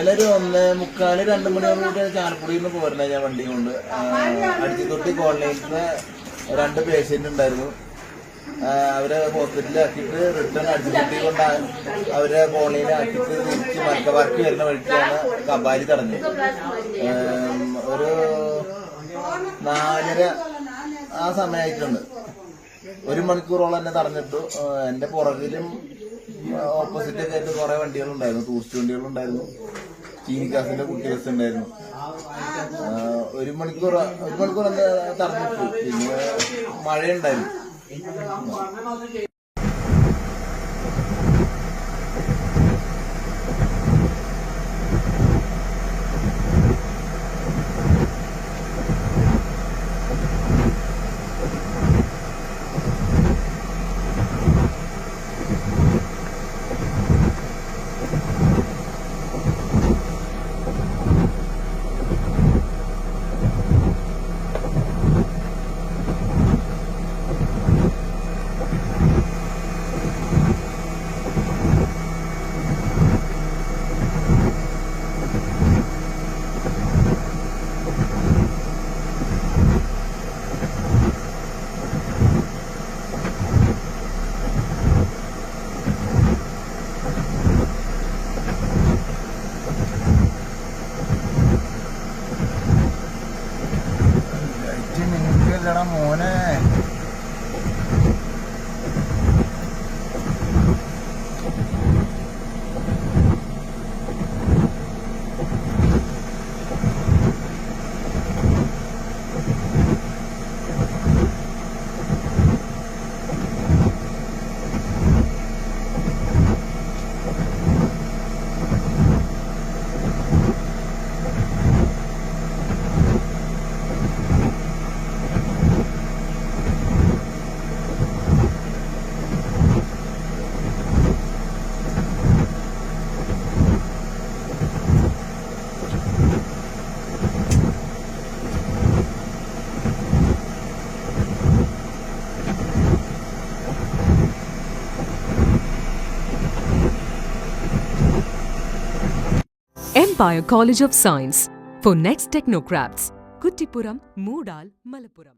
ഒരു ഒന്ന് മുക്കാൽ രണ്ട് മണിയോടുകൂടി ചാലക്കുടിയിൽ നിന്ന് പോരുന്ന ഞാൻ വണ്ടി കൊണ്ട്. അടിച്ചുതൊട്ടി കോളനിയിലത്തെ രണ്ട് പേഷ്യന്റ് ഉണ്ടായിരുന്നു. അവരെ ഹോസ്പിറ്റലിലാക്കിയിട്ട് റിട്ടേൺ അടിച്ചുതൊട്ടി കൊണ്ട് അവരെ കോളനിയിൽ തിരിച്ച് മലക്കവാർക്ക് വരുന്ന വഴിക്കാണ് കബാലി തടഞ്ഞത്. ഒരു നാലര ആ സമയമായിട്ടുണ്ട് ഒരു മണിക്കൂറോളം എന്നെ തടഞ്ഞിട്ടു. എന്റെ പുറകിലും ഓപ്പോസിറ്റ് ഒക്കെ ആയിട്ട് കുറെ വണ്ടികളുണ്ടായിരുന്നു. ടൂറിസ്റ്റ് വണ്ടികളുണ്ടായിരുന്നു. ചീനിക്കാസിന്റെ കുട്ടി ബസ് ഉണ്ടായിരുന്നു. ഒരു മണിക്കൂർ ഒരു മണിക്കൂർ എന്താ തടഞ്ഞിട്ടു? പിന്നെ മഴയുണ്ടായിരുന്നു. നിങ്ങൾക്കല്ലടാ മോനെ. Empire College of Science for next technocrats. Kuttipuram, Moodal, Malappuram.